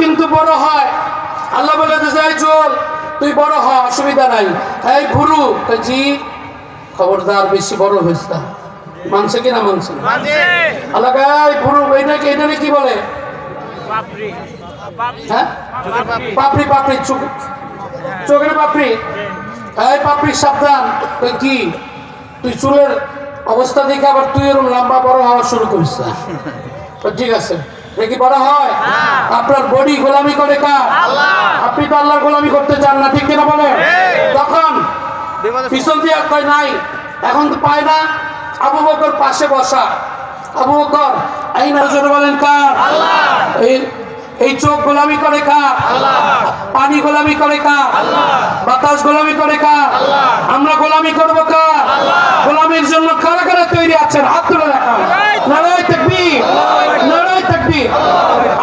কিন্তু বড় হয়। আল্লাহ বলে এই চল তুই বড় হ অসুবিধা নাই। এই ভুরু জি খবরদার বেশি বড় হয়েছে না। মানছে কি না মানছে আল্লাহ ভুরু এইটাকে এইটাকে কি বলে? হ্যাঁ? পাপড়ি পাপড়ি চোখ চোখের পাপড়ি এই পাপড়ি সাবধান। তুই কি? তুই চুলের অবস্থা দেখে আবার তুই এরকম লম্বা বড় হওয়া শুরু করিস না। ঠিক আছে। দেখি বড় হয়? আপনার বডি গোলামি করে কার? আপনি তো আল্লাহর গোলামি করতে চান না ঠিক কিনা বলে তখন পিছন দিয়ে আর কয় নাই? এখন তো পায় না। আবু বকর পাশে বসা। আবু বকর এই নজরে বলেন কার? এই এই চোখ গোলামি করে কার? পানি গোলামি করে কার? বাতাস গোলামি করে কার? আমরা গোলামি করব কার? গোলামির জন্য কারা কারা তৈরি আছেন? হাত তুলে দেখান লড়াই থাকবি লড়াই থাকবি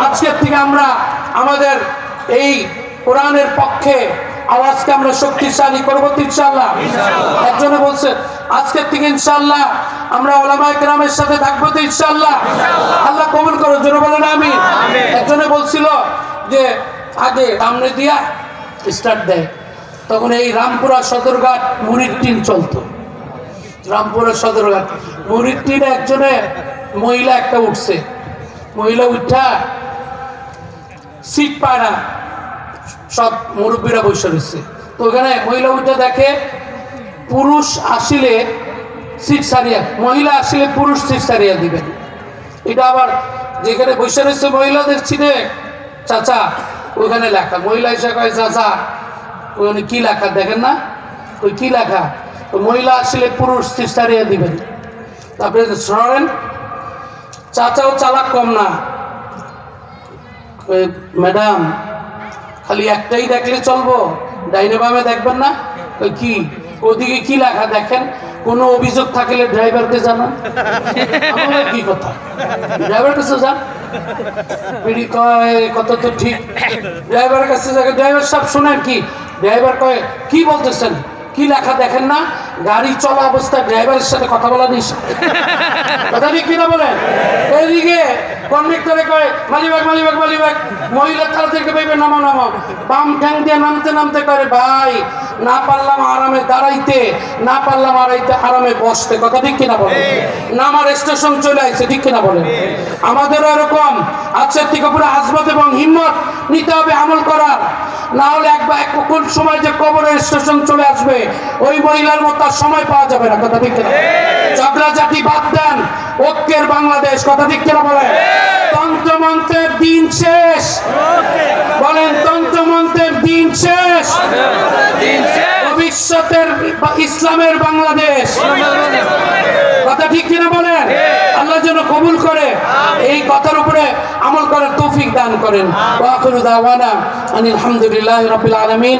আজকের থেকে আমরা আমাদের এই কোরআনের পক্ষে আওয়াজকে আমরা শক্তিশালী করব ইনশাল্লাহ একজনে বলছে আজকের থেকে ইনশাল্লাহ আমরা ওলামায় গ্রামের সাথে থাকব তো ইনশাল্লাহ আল্লাহ কবুল করো জোরে বলেন আমি একজনে বলছিল যে আগে সামনে দিয়া স্টার্ট দেয়। তখন এই রামপুরা সদরঘাট মুড়ির টিন চলতো। রামপুরা সদরঘাট। মুড়ির টিন একজনে মহিলা একটা উঠছে। মহিলা উঠা সিট পায় না। সব মুরব্বীরা বসে রয়েছে। তো ওখানে মহিলা উঠে দেখে, পুরুষ আসিলে সিট সারিয়া, মহিলা আসলে পুরুষ সিট সারিয়া দিবেন। এটা আবার যেখানে বসে রয়েছে মহিলাদের ছিনে চাচা, ওখানে লেখা। মহিলা এসে কয়, চাচা, ওখানে কি লেখা দেখেন না? ওই কি লেখা? মহিলা আসলে পুরুষ সিট সারিয়া দিবেন। তারপরে শোনেন চাচাও চালাক কম না ম্যাডাম খালি একটাই দেখলে চলবো? ডাইনে বামে দেখবেন না? কি? ওদিকে কি লেখা দেখেন? কোনো অভিযোগ থাকলে ড্রাইভারকে জানান। কি কথা? ড্রাইভার কাছে যান। কয়, কত তো ঠিক। ড্রাইভারের কাছে ড্রাইভার সব শোনেন কি? ড্রাইভার কয়, কি বলতেছেন? কি লেখা দেখেন না? গাড়ি চলা অবস্থায় ড্রাইভারের সাথে কথা বলা নিস। কথা ঠিক কিনা বলেন? এইদিকে কন্ডাক্টরে কয় মালিবাগ মালিবাগ মালিবাগ মহিলা তাদেরকে পাইবে নামো নামো বাম ঠ্যাং দিয়ে নামতে নামতে করে ভাই না পারলাম আরামে দাঁড়াইতে না পারলাম আড়াইতে আরামে বসতে। কথা ঠিক কিনা বলেন? না আমার স্টেশন চলে আসছে ঠিক কিনা বলেন? আমাদেরও এরকম। আজকের থেকে পুরো আজমত এবং হিম্মত নিতে হবে আমল করার। না হলে একবার এক কোন সময় যে কবরের স্টেশন চলে আসবে ওই মহিলার মতো আর সময় পাওয়া যাবে না। কথা ঠিক কিনা? ঝগড়াঝাটি বাদ দেন। ঐক্যের বাংলাদেশ কথা ঠিক কিনা বলেন? তন্ত্রমন্ত্রের দিন শেষ বলেন তন্ত্রমন্ত্রের দিন শেষ ভবিষ্যতের বা- ইসলামের বাংলাদেশ। কথা ঠিক কিনা বলেন? আল্লাহ যেন কবুল করে। এই কথার উপরে আমল করার তৌফিক দান করেন। আলহামদুলিল্লাহ রবিল আলামিন।